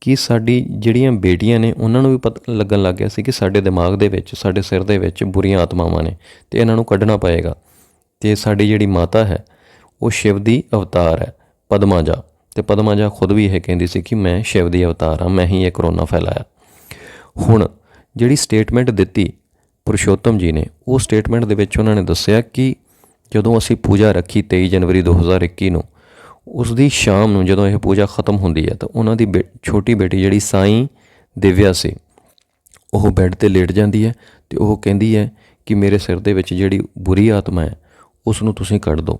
ਕਿ ਸਾਡੀ ਜਿਹੜੀਆਂ ਬੇਟੀਆਂ ਨੇ, ਉਹਨਾਂ ਨੂੰ ਵੀ ਪਤਾ, ਲੱਗਣ ਲੱਗ ਗਿਆ ਸੀ ਕਿ ਸਾਡੇ ਦਿਮਾਗ ਦੇ ਵਿੱਚ, ਸਾਡੇ ਸਿਰ ਦੇ ਵਿੱਚ ਬੁਰੀਆਂ ਆਤਮਾਵਾਂ ਨੇ ਤੇ ਇਹਨਾਂ ਨੂੰ ਕੱਢਣਾ ਪਏਗਾ। ਤੇ ਸਾਡੀ ਜਿਹੜੀ ਮਾਤਾ ਹੈ, ਉਹ ਸ਼ਿਵ ਦੀ ਅਵਤਾਰ ਹੈ ਪਦਮਾਜਾ ਤੇ ਪਦਮਾਜਾ ਖੁਦ ਵੀ ਇਹ ਕਹਿੰਦੀ ਸੀ ਕਿ ਮੈਂ ਸ਼ਿਵ ਦੀ ਅਵਤਾਰ ਹਾਂ, ਮੈਂ ਹੀ ਇਹ ਕਰੋਨਾ ਫੈਲਾਇਆ। ਹੁਣ ਜਿਹੜੀ ਸਟੇਟਮੈਂਟ ਦਿੱਤੀ ਪੁਰਸ਼ੋਤਮ ਜੀ ਨੇ, ਉਹ ਸਟੇਟਮੈਂਟ ਦੇ ਵਿੱਚ ਉਹਨਾਂ ਨੇ ਦੱਸਿਆ ਕਿ ਜਦੋਂ ਅਸੀਂ ਪੂਜਾ ਰੱਖੀ 23 ਜਨਵਰੀ 2021 ਨੂੰ ਉਸ ਦੀ ਸ਼ਾਮ ਨੂੰ ਜਦੋਂ ਇਹ ਪੂਜਾ ਖਤਮ ਹੁੰਦੀ ਹੈ ਤਾਂ ਉਹਨਾਂ ਦੀ ਬੇ- ਛੋਟੀ ਬੇਟੀ ਜਿਹੜੀ ਸਾਈਂ ਦਿਵਿਆ ਸੀ, ਉਹ ਬੈੱਡ ਤੇ ਲੇਟ ਜਾਂਦੀ ਹੈ ਤੇ ਉਹ ਕਹਿੰਦੀ ਹੈ ਕਿ ਮੇਰੇ ਸਿਰ ਦੇ ਵਿੱਚ ਜਿਹੜੀ ਬੁਰੀ ਆਤਮਾ ਹੈ ਉਸ ਨੂੰ ਤੁਸੀਂ ਕੱਢ ਦਿਓ।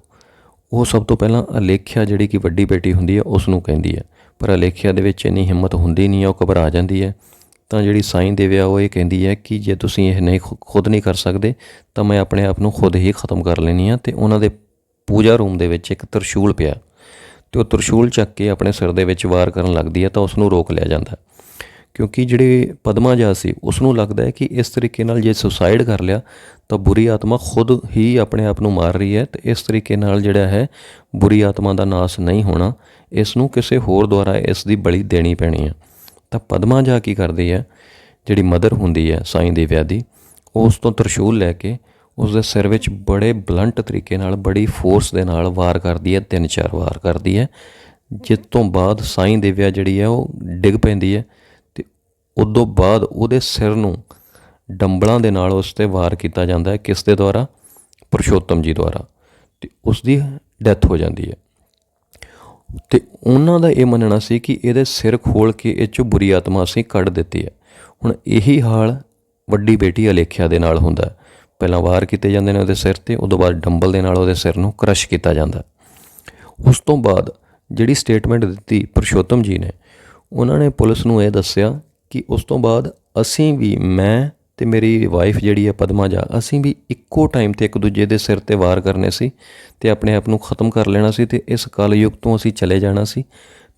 ਉਹ ਸਭ ਤੋਂ ਪਹਿਲਾਂ ਅਲੇਖਿਆ ਜਿਹੜੀ ਕਿ ਵੱਡੀ ਬੇਟੀ ਹੁੰਦੀ ਹੈ ਉਸ ਨੂੰ ਕਹਿੰਦੀ ਹੈ। ਪਰ ਅਲੇਖਿਆ ਦੇ ਵਿੱਚ ਇੰਨੀ ਹਿੰਮਤ ਹੁੰਦੀ ਨਹੀਂ ਹੈ, ਉਹ ਘਬਰਾ ਜਾਂਦੀ ਹੈ। ਤਾਂ ਜਿਹੜੀ ਸਾਈਂ ਦੇਵਿਆ, ਉਹ ਇਹ ਕਹਿੰਦੀ ਹੈ ਕਿ ਜੇ ਤੁਸੀਂ ਇਹ ਨਹੀਂ ਖੁ- ਖੁਦ ਨਹੀਂ ਕਰ ਸਕਦੇ, ਤਾਂ ਮੈਂ ਆਪਣੇ ਆਪ ਨੂੰ ਖੁਦ ਹੀ ਖਤਮ ਕਰ ਲੈਣੀ ਆ ਤੇ ਉਹਨਾਂ ਦੇ ਪੂਜਾ ਰੂਮ ਦੇ ਵਿੱਚ ਇੱਕ ਤਰਸ਼ੂਲ ਪਿਆ। ਤੇ ਉਹ ਤਰਸ਼ੂਲ ਚੱਕ ਕੇ ਆਪਣੇ ਸਿਰ ਦੇ ਵਿੱਚ ਵਾਰ ਕਰਨ ਲੱਗਦੀ ਹੈ ਤਾਂ ਉਸ ਨੂੰ ਰੋਕ ਲਿਆ ਜਾਂਦਾ ਕਿਉਂਕਿ ਜਿਹੜੇ ਪਦਮਾ ਜਾ ਸੀ ਉਸ ਨੂੰ ਲੱਗਦਾ ਹੈ ਕਿ ਇਸ ਤਰੀਕੇ ਨਾਲ ਜੇ ਸੁਸਾਈਡ ਕਰ ਲਿਆ, ਤਾਂ ਬੁਰੀ ਆਤਮਾ ਖੁਦ ਹੀ ਆਪਣੇ ਆਪ ਨੂੰ ਮਾਰ ਰਹੀ ਹੈ ਤੇ ਇਸ ਤਰੀਕੇ ਨਾਲ ਜਿਹੜਾ ਹੈ, ਬੁਰੀ ਆਤਮਾ ਦਾ ਨਾਸ ਨਹੀਂ ਹੋਣਾ ਇਸ ਨੂੰ ਕਿਸੇ ਹੋਰ ਦੁਆਰਾ ਇਸ ਦੀ ਬਲੀ ਦੇਣੀ ਪੈਣੀ ਹੈ। ਤਾਂ ਪਦਮਾ ਜਾ ਕੀ ਕਰਦੀ ਹੈ, ਜਿਹੜੀ ਮਦਰ ਹੁੰਦੀ ਹੈ ਸਾਈਂ ਦੇਵਿਆ ਦੀ ਉਹ ਉਸ ਤੋਂ ਤਰਸ਼ੂਲ ਲੈ ਕੇ ਉਸ ਦੇ ਸਿਰ ਵਿੱਚ ਬੜੇ ਬਲੰਟ ਤਰੀਕੇ ਨਾਲ, ਬੜੀ ਫੋਰਸ ਦੇ ਨਾਲ ਵਾਰ ਕਰਦੀ ਹੈ, ਤਿੰਨ ਚਾਰ ਵਾਰ ਕਰਦੀ ਹੈ। ਜਿਸ ਤੋਂ ਬਾਅਦ ਸਾਈਂ ਦੇਵਿਆ ਜਿਹੜੀ ਹੈ, ਉਹ ਡਿੱਗ ਪੈਂਦੀ ਹੈ ਤੇ ਉਦੋਂ ਬਾਅਦ ਉਹਦੇ ਸਿਰ ਨੂੰ ਡੰਬਲਾਂ ਦੇ ਨਾਲ ਉਸ ਤੇ ਵਾਰ ਕੀਤਾ ਜਾਂਦਾ ਹੈ, ਕਿਸ ਦੇ ਦੁਆਰਾ? ਪਰਸ਼ੋਤਮ ਜੀ ਦੁਆਰਾ। ਤੇ ਉਸ ਦੀ ਡੈਥ ਹੋ ਜਾਂਦੀ ਹੈ। ਤੇ ਉਹਨਾਂ ਦਾ ਇਹ ਮੰਨਣਾ ਸੀ ਕਿ ਇਹਦੇ ਸਿਰ ਖੋਲ ਕੇ ਇਹ ਚੋਂ ਬੁਰੀ ਆਤਮਾ ਅਸੀਂ ਕੱਢ ਦਿੱਤੀ ਹੈ। ਹੁਣ ਇਹੀ ਹਾਲ ਵੱਡੀ ਬੇਟੀ ਅਲੇਖਿਆ ਦੇ ਨਾਲ ਹੁੰਦਾ ਪਹਿਲਾਂ ਵਾਰ ਕੀਤੇ ਜਾਂਦੇ ਨੇ ਉਹਦੇ ਸਿਰ ਤੇ, ਉਦੋਂ ਬਾਅਦ ਡੰਬਲ ਦੇ ਨਾਲ ਉਹਦੇ ਸਿਰ ਨੂੰ ਕ੍ਰਸ਼ ਕੀਤਾ ਜਾਂਦਾ ਉਸ ਤੋਂ ਬਾਅਦ ਜਿਹੜੀ ਸਟੇਟਮੈਂਟ ਦਿੱਤੀ ਪਰਸ਼ੋਤਮ ਜੀ ਨੇ, ਉਹਨਾਂ ਨੇ ਪੁਲਿਸ ਨੂੰ ਇਹ ਦੱਸਿਆ ਕਿ ਉਸ ਤੋਂ ਬਾਅਦ ਅਸੀਂ ਵੀ, ਮੈਂ ਤੇ ਮੇਰੀ ਵਾਈਫ ਜਿਹੜੀ ਹੈ ਪਦਮਾ ਜਾ ਅਸੀਂ ਵੀ ਇੱਕੋ ਟਾਈਮ ਤੇ ਇੱਕ ਦੂਜੇ ਦੇ ਸਿਰ ਤੇ ਵਾਰ ਕਰਨੇ ਸੀ ਤੇ ਆਪਣੇ ਆਪ ਨੂੰ ਖਤਮ ਕਰ ਲੈਣਾ ਸੀ ਤੇ ਇਸ ਕਲਯੁਗ ਤੋਂ ਅਸੀਂ ਚਲੇ ਜਾਣਾ ਸੀ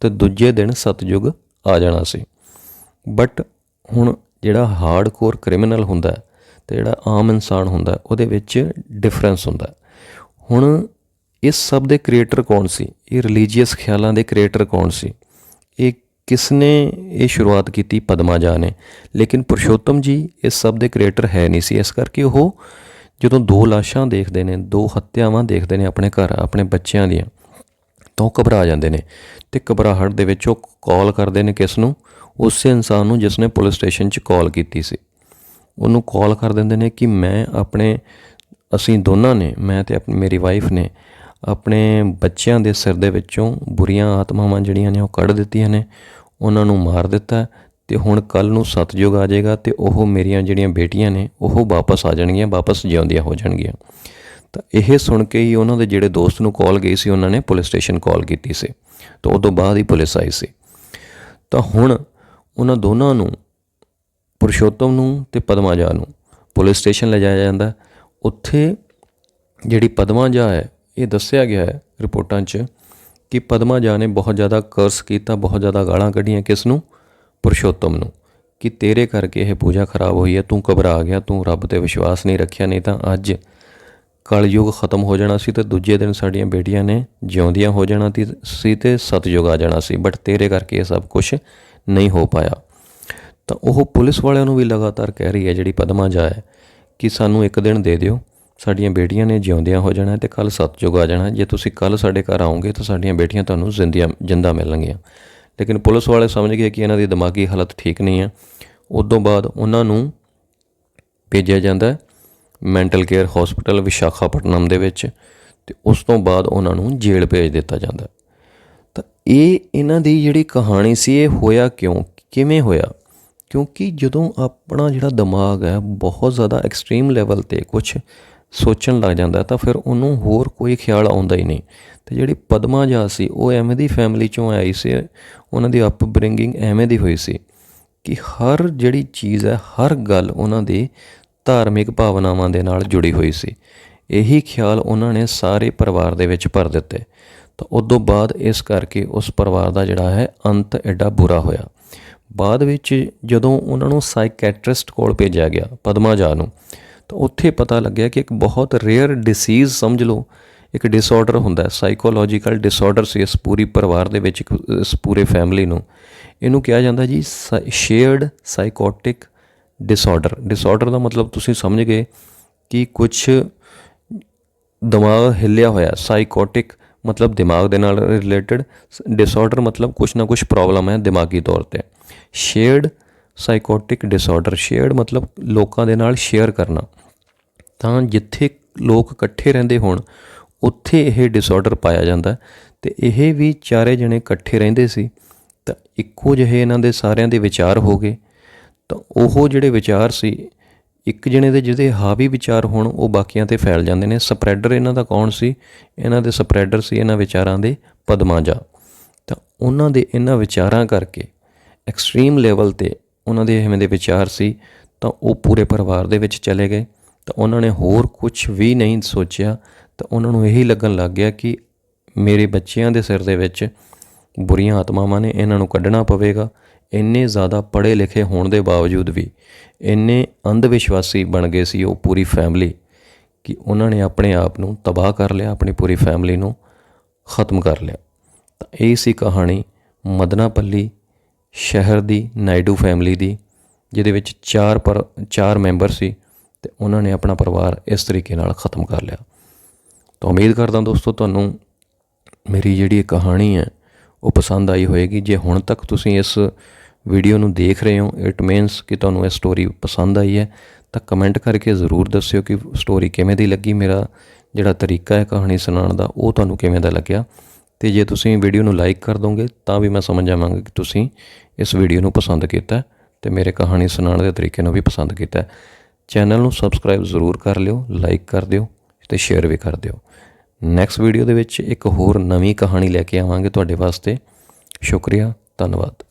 ਤੇ ਦੂਜੇ ਦਿਨ ਸਤਯੁਗ ਆ ਜਾਣਾ ਸੀ। ਬਟ ਹੁਣ ਜਿਹੜਾ ਹਾਰਡਕੋਰ ਕ੍ਰਿਮੀਨਲ ਹੁੰਦਾ ਹੈ ਤੇ ਜਿਹੜਾ ਆਮ ਇਨਸਾਨ ਹੁੰਦਾ, ਉਹਦੇ ਵਿੱਚ ਡਿਫਰੈਂਸ ਹੁੰਦਾ। ਹੁਣ ਇਸ ਸਭ ਦੇ ਕ੍ਰੀਏਟਰ ਕੌਣ ਸੀ? ਇਹ ਰਿਲੀਜੀਅਸ ਖਿਆਲਾਂ ਦੇ ਕ੍ਰੀਏਟਰ ਕੌਣ ਸੀ? ਇਹ ਕਿਸ ਨੇ ਇਹ ਸ਼ੁਰੂਆਤ ਕੀਤੀ? ਪਦਮਾਜਾ ਨੇ। ਲੇਕਿਨ ਪੁਰਸ਼ੋਤਮ ਜੀ ਇਸ ਸਭ ਦੇ ਕ੍ਰੀਏਟਰ ਹੈ ਨਹੀਂ ਸੀ। ਇਸ ਕਰਕੇ ਉਹ ਜਦੋਂ ਦੋ ਲਾਸ਼ਾਂ ਦੇਖਦੇ ਨੇ, ਦੋ ਹੱਤਿਆਵਾਂ ਦੇਖਦੇ ਨੇ ਆਪਣੇ ਘਰ, ਆਪਣੇ ਬੱਚਿਆਂ ਦੀਆਂ, ਤਾਂ ਉਹ ਘਬਰਾ ਜਾਂਦੇ ਨੇ ਤੇ ਘਬਰਾਹਟ ਦੇ ਵਿੱਚ ਉਹ ਕਾਲ ਕਰਦੇ ਨੇ ਕਿਸ ਨੂੰ? ਉਸੇ ਇਨਸਾਨ ਨੂੰ ਜਿਸ ਨੇ ਪੁਲਿਸ ਸਟੇਸ਼ਨ 'ਚ ਕਾਲ ਕੀਤੀ ਸੀ। ਉਹਨੂੰ ਕਾਲ ਕਰ ਦਿੰਦੇ ਨੇ ਕਿ ਮੈਂ ਆਪਣੇ, ਅਸੀਂ ਦੋਨਾਂ ਨੇ, ਮੈਂ ਤੇ ਆਪਣੀ, ਮੇਰੀ ਵਾਈਫ ਨੇ ਆਪਣੇ ਬੱਚਿਆਂ ਦੇ ਸਿਰ ਦੇ ਵਿੱਚੋਂ ਬੁਰੀਆਂ ਆਤਮਾਵਾਂ ਜਿਹੜੀਆਂ ਨੇ ਉਹ ਕੱਢ ਦਿੱਤੀਆਂ ਨੇ, ਉਹਨਾਂ ਨੂੰ ਮਾਰ ਦਿੱਤਾ ਹੈ ਤੇ ਹੁਣ ਕੱਲ ਨੂੰ ਸਤਜੁਗ ਆ ਜਾਏਗਾ ਤੇ ਉਹ ਮੇਰੀਆਂ ਜਿਹੜੀਆਂ ਬੇਟੀਆਂ ਨੇ, ਉਹ ਵਾਪਸ ਆ ਜਾਣਗੀਆਂ, ਵਾਪਸ ਜਿਉਂਦੀਆਂ ਹੋ ਜਾਣਗੀਆਂ। ਤਾਂ ਇਹ ਸੁਣ ਕੇ ਹੀ ਉਹਨਾਂ ਦੇ ਜਿਹੜੇ ਦੋਸਤ ਨੂੰ ਕਾਲ ਗਈ ਸੀ, ਉਹਨਾਂ ਨੇ ਪੁਲਿਸ ਸਟੇਸ਼ਨ ਕਾਲ ਕੀਤੀ ਸੀ। ਤਾਂ ਉਦੋਂ ਬਾਅਦ ਹੀ ਪੁਲਿਸ ਆਈ ਸੀ। ਤਾਂ ਹੁਣ ਉਹਨਾਂ ਦੋਨਾਂ ਨੂੰ ਪੁਰਸ਼ੋਤਮ ਨੂੰ ਤੇ ਪਦਮਾਜਾ ਨੂੰ। ਪੁਲਿਸ ਸਟੇਸ਼ਨ ਲਿਜਾਇਆ ਜਾਂਦਾ ਉੱਥੇ ਜਿਹੜੀ ਪਦਮਾਜਾ ਹੈ, ਇਹ ਦੱਸਿਆ ਗਿਆ ਹੈ ਰਿਪੋਰਟਾਂ 'ਚ ਕਿ ਪਦਮਾਜਾ ਨੇ ਬਹੁਤ ਜ਼ਿਆਦਾ ਕਰਸ ਕੀਤਾ, ਬਹੁਤ ਜ਼ਿਆਦਾ ਗਾਲਾਂ ਕੱਢੀਆਂ ਕਿਸ ਨੂੰ? ਪੁਰਸ਼ੋਤਮ ਨੂੰ। ਕਿ ਤੇਰੇ ਕਰਕੇ ਇਹ ਪੂਜਾ ਖਰਾਬ ਹੋਈ ਹੈ, ਤੂੰ ਘਬਰਾ ਗਿਆ, ਤੂੰ ਰੱਬ ਤੇ ਵਿਸ਼ਵਾਸ ਨਹੀਂ ਰੱਖਿਆ, ਨਹੀਂ ਤਾਂ ਅੱਜ ਕਲਯੁਗ ਖਤਮ ਹੋ ਜਾਣਾ ਸੀ ਤੇ ਦੂਜੇ ਦਿਨ ਸਾਡੀਆਂ ਬੇਟੀਆਂ ਨੇ ਜਿਉਂਦੀਆਂ ਹੋ ਜਾਣਾ ਤੀ- ਸੀ ਤੇ ਸਤਯੁਗ ਆ ਜਾਣਾ ਸੀ। ਬਟ ਤੇਰੇ ਕਰਕੇ ਇਹ ਸਭ ਕੁਝ ਨਹੀਂ ਹੋ ਪਾਇਆ। ਤਾਂ ਉਹ ਪੁਲਿਸ ਵਾਲਿਆਂ ਨੂੰ ਵੀ ਲਗਾਤਾਰ ਕਹਿ ਰਹੀ ਹੈ, ਜਿਹੜੀ ਪਦਮਾ ਜਾ ਹੈ, ਕਿ ਸਾਨੂੰ ਇੱਕ ਦਿਨ ਦੇ ਦਿਓ, ਸਾਡੀਆਂ ਬੇਟੀਆਂ ਨੇ ਜਿਉਂਦਿਆਂ ਹੋ ਜਾਣਾ ਤੇ ਕੱਲ ਸਤਯੁਗ ਆ ਜਾਣਾ। ਜੇ ਤੁਸੀਂ ਕੱਲ ਸਾਡੇ ਘਰ ਆਓਗੇ ਤਾਂ ਸਾਡੀਆਂ ਬੇਟੀਆਂ ਤੁਹਾਨੂੰ ਜ਼ਿੰਦੀਆਂ, ਜਿੰਦਾ ਮਿਲਣਗੀਆਂ। ਲੇਕਿਨ ਪੁਲਿਸ ਵਾਲੇ ਸਮਝ ਗਏ ਕਿ ਇਹਨਾਂ ਦੀ ਦਿਮਾਗੀ ਹਾਲਤ ਠੀਕ ਨਹੀਂ ਹੈ। ਉਦੋਂ ਬਾਅਦ ਉਹਨਾਂ ਨੂੰ ਭੇਜਿਆ ਜਾਂਦਾ ਮੈਂਟਲ ਕੇਅਰ ਹਸਪੀਟਲ ਵਿਸ਼ਾਖਾਪਟਨਮ ਦੇ ਵਿੱਚ ਤੇ ਉਸ ਤੋਂ ਬਾਅਦ ਉਹਨਾਂ ਨੂੰ ਜੇਲ੍ਹ ਭੇਜ ਦਿੱਤਾ ਜਾਂਦਾ ਤਾਂ ਇਹ ਇਹਨਾਂ ਦੀ ਜਿਹੜੀ ਕਹਾਣੀ ਸੀ, ਇਹ ਹੋਇਆ ਕਿਉਂ? ਕਿਵੇਂ ਹੋਇਆ? ਕਿਉਂਕਿ ਜਦੋਂ ਆਪਣਾ ਜਿਹੜਾ ਦਿਮਾਗ ਹੈ ਬਹੁਤ ਜ਼ਿਆਦਾ ਐਕਸਟ੍ਰੀਮ ਲੈਵਲ ਤੇ ਕੁਝ ਸੋਚਣ ਲੱਗ ਜਾਂਦਾ ਤਾਂ ਫਿਰ ਉਹਨੂੰ ਹੋਰ ਕੋਈ ਖਿਆਲ ਆਉਂਦਾ ਹੀ ਨਹੀਂ। ਤੇ ਜਿਹੜੀ ਪਦਮਾ ਜਾ ਸੀ, ਉਹ ਐਵੇਂ ਦੀ ਫੈਮਿਲੀ ਚੋਂ ਆਈ ਸੀ, ਉਹਨਾਂ ਦੀ ਅਪਬ੍ਰਿੰਗਿੰਗ ਐਵੇਂ ਦੀ ਹੋਈ ਸੀ ਕਿ ਹਰ ਜਿਹੜੀ ਚੀਜ਼ ਹੈ, ਹਰ ਗੱਲ ਉਹਨਾਂ ਦੀ ਧਾਰਮਿਕ ਭਾਵਨਾਵਾਂ ਦੇ ਨਾਲ ਜੁੜੀ ਹੋਈ ਸੀ। ਇਹੀ ਖਿਆਲ ਉਹਨਾਂ ਨੇ ਸਾਰੇ ਪਰਿਵਾਰ ਦੇ ਵਿੱਚ ਭਰ ਦਿੱਤੇ। ਤਾਂ ਉਦੋਂ ਬਾਅਦ ਇਸ ਕਰਕੇ ਉਸ ਪਰਿਵਾਰ ਦਾ ਜਿਹੜਾ ਹੈ, ਅੰਤ ਐਡਾ ਬੁਰਾ ਹੋਇਆ। ਬਾਅਦ ਵਿੱਚ ਜਦੋਂ ਉਹਨਾਂ ਨੂੰ ਸਾਈਕੈਟ੍ਰਿਸਟ ਕੋਲ ਭੇਜਿਆ ਗਿਆ ਪਦਮਾਜਾ ਨੂੰ, ਤਾਂ ਉੱਥੇ ਪਤਾ ਲੱਗਿਆ ਕਿ ਇੱਕ ਬਹੁਤ ਰੇਅਰ ਡਿਸੀਜ਼ ਸਮਝ ਲਓ, ਇੱਕ ਡਿਸਆਰਡਰ ਹੁੰਦਾ ਹੈ ਸਾਈਕੋਲੋਜੀਕਲ ਡਿਸਆਰਡਰ ਸੀ ਇਸ ਪੂਰੀ ਪਰਿਵਾਰ ਦੇ ਵਿੱਚ ਇਸ ਪੂਰੇ ਫੈਮਿਲੀ ਨੂੰ। ਇਹਨੂੰ ਕਿਹਾ ਜਾਂਦਾ ਜੀ ਸ਼ੇਅਰਡ ਸਾਈਕੋਟਿਕ ਡਿਸਆਰਡਰ ਡਿਸਆਰਡਰ ਦਾ ਮਤਲਬ ਤੁਸੀਂ ਸਮਝ ਗਏ ਕਿ ਕੁਝ ਦਿਮਾਗ ਹਿੱਲਿਆ ਹੋਇਆ ਸਾਈਕੋਟਿਕ ਮਤਲਬ ਦਿਮਾਗ ਦੇ ਨਾਲ ਰਿਲੇਟਡ ਡਿਸਆਰਡਰ ਮਤਲਬ ਕੁਝ ਨਾ ਕੁਝ ਪ੍ਰੋਬਲਮ ਹੈ ਦਿਮਾਗੀ ਤੌਰ ਤੇ। ਸ਼ੇਅਰਡ ਸਾਈਕੋਟਿਕ ਡਿਸਆਰਡਰ ਸ਼ੇਅਰਡ ਮਤਲਬ ਲੋਕਾਂ ਦੇ ਨਾਲ ਸ਼ੇਅਰ ਕਰਨਾ। ਤਾਂ ਜਿੱਥੇ ਲੋਕ ਇਕੱਠੇ ਰਹਿੰਦੇ ਹੋਣ, ਉੱਥੇ ਇਹ ਡਿਸਆਰਡਰ ਪਾਇਆ ਜਾਂਦਾ ਹੈ। ਤੇ ਇਹ ਵੀ ਚਾਰੇ ਜਣੇ ਇਕੱਠੇ ਰਹਿੰਦੇ ਸੀ। ਤਾਂ ਇੱਕੋ ਜਿਹੇ ਇਹਨਾਂ ਦੇ ਸਾਰਿਆਂ ਦੇ ਵਿਚਾਰ ਹੋ ਗਏ। ਤਾਂ ਉਹ ਜਿਹੜੇ ਵਿਚਾਰ ਸੀ, ਇੱਕ ਜਣੇ ਦੇ ਜਿਹਦੇ ਹਾਵੀ ਵਿਚਾਰ ਹੋਣ, ਉਹ ਬਾਕੀਆਂ ਤੇ ਫੈਲ ਜਾਂਦੇ ਨੇ। ਸਪਰੈਡਰ ਇਹਨਾਂ ਦਾ ਕੌਣ ਸੀ? ਇਹਨਾਂ ਦੇ ਸਪਰੈਡਰ ਸੀ ਇਹਨਾਂ ਵਿਚਾਰਾਂ ਦੇ ਪਦਮਾਜਾ। ਤਾਂ ਉਹਨਾਂ ਦੇ ਇਹਨਾਂ ਵਿਚਾਰਾਂ ਕਰਕੇ ਐਕਸਟ੍ਰੀਮ ਲੈਵਲ ਤੇ ਉਹਨਾਂ ਦੇ ਐਵੇਂ ਦੇ ਵਿਚਾਰ ਸੀ, ਤਾਂ ਉਹ ਪੂਰੇ ਪਰਿਵਾਰ ਦੇ ਵਿੱਚ ਚਲੇ ਗਏ। ਤਾਂ ਉਹਨਾਂ ਨੇ ਹੋਰ ਕੁਝ ਵੀ ਨਹੀਂ ਸੋਚਿਆ। ਤਾਂ ਉਹਨਾਂ ਨੂੰ ਇਹੀ ਲੱਗਣ ਲੱਗ ਗਿਆ ਕਿ ਮੇਰੇ ਬੱਚਿਆਂ ਦੇ ਸਿਰ ਦੇ ਵਿੱਚ ਬੁਰੀਆਂ ਆਤਮਾਵਾਂ ਨੇ ਇਹਨਾਂ ਨੂੰ ਕੱਢਣਾ ਪਵੇਗਾ। ਇੰਨੇ ਜ਼ਿਆਦਾ ਪੜ੍ਹੇ ਲਿਖੇ ਹੋਣ ਦੇ ਬਾਵਜੂਦ ਵੀ ਇੰਨੇ ਅੰਧ ਵਿਸ਼ਵਾਸੀ ਬਣ ਗਏ ਸੀ ਉਹ ਪੂਰੀ ਫੈਮਿਲੀ ਕਿ ਉਹਨਾਂ ਨੇ ਆਪਣੇ ਆਪ ਨੂੰ ਤਬਾਹ ਕਰ ਲਿਆ, ਆਪਣੀ ਪੂਰੀ ਫੈਮਿਲੀ ਨੂੰ ਖਤਮ ਕਰ ਲਿਆ। ਤਾਂ ਇਹ ਸੀ ਕਹਾਣੀ ਮਦਨਾਪੱਲੀ ਸ਼ਹਿਰ ਦੀ ਨਾਇਡੂ ਫੈਮਿਲੀ ਦੀ, ਜਿਹਦੇ ਵਿੱਚ ਚਾਰ ਪਰ, ਚਾਰ ਮੈਂਬਰ ਸੀ ਤੇ ਉਹਨਾਂ ਨੇ ਆਪਣਾ ਪਰਿਵਾਰ ਇਸ ਤਰੀਕੇ ਨਾਲ ਖਤਮ ਕਰ ਲਿਆ। ਤਾਂ ਉਮੀਦ ਕਰਦਾ ਦੋਸਤੋ, ਤੁਹਾਨੂੰ ਮੇਰੀ ਜਿਹੜੀ ਇਹ ਕਹਾਣੀ ਹੈ, ਉਹ ਪਸੰਦ ਆਈ ਹੋਵੇਗੀ ਜੇ ਹੁਣ ਤੱਕ ਤੁਸੀਂ ਇਸ ਵੀਡੀਓ ਨੂੰ ਦੇਖ ਰਹੇ ਹੋ ਇਟ ਮੀਨਸ ਕਿ ਤੁਹਾਨੂੰ ਇਹ ਸਟੋਰੀ ਪਸੰਦ ਆਈ ਹੈ, ਤਾਂ ਕਮੈਂਟ ਕਰਕੇ ਜ਼ਰੂਰ ਦੱਸਿਓ ਕਿ ਸਟੋਰੀ ਕਿਵੇਂ ਦੀ ਲੱਗੀ। ਮੇਰਾ ਜਿਹੜਾ ਤਰੀਕਾ ਹੈ ਕਹਾਣੀ ਸੁਣਾਉਣ ਦਾ, ਉਹ ਤੁਹਾਨੂੰ ਕਿਵੇਂ ਦਾ ਲੱਗਿਆ? ਤੇ ਜੇ ਤੁਸੀਂ ਵੀਡੀਓ ਨੂੰ ਲਾਈਕ ਕਰ ਦੋਗੇ, ਤਾਂ ਵੀ ਮੈਂ ਸਮਝ ਜਾਵਾਂਗਾ ਕਿ ਤੁਸੀਂ ਇਸ ਵੀਡੀਓ ਨੂੰ ਪਸੰਦ ਕੀਤਾ ਹੈ ਤੇ ਮੇਰੇ ਕਹਾਣੀ ਸੁਣਾਉਣ ਦੇ ਤਰੀਕੇ ਨੂੰ ਵੀ ਪਸੰਦ ਕੀਤਾ ਚੈਨਲ ਨੂੰ ਸਬਸਕ੍ਰਾਈਬ ਜ਼ਰੂਰ ਕਰ ਲਿਓ ਲਾਈਕ ਕਰ ਦਿਓ ਤੇ ਸ਼ੇਅਰ ਵੀ ਕਰ ਦਿਓ। ਨੈਕਸਟ ਵੀਡੀਓ ਦੇ ਵਿੱਚ ਇੱਕ ਹੋਰ ਨਵੀਂ ਕਹਾਣੀ ਲੈ ਕੇ ਆਵਾਂਗੇ ਤੁਹਾਡੇ ਵਾਸਤੇ। ਸ਼ੁਕਰੀਆ, ਧੰਨਵਾਦ।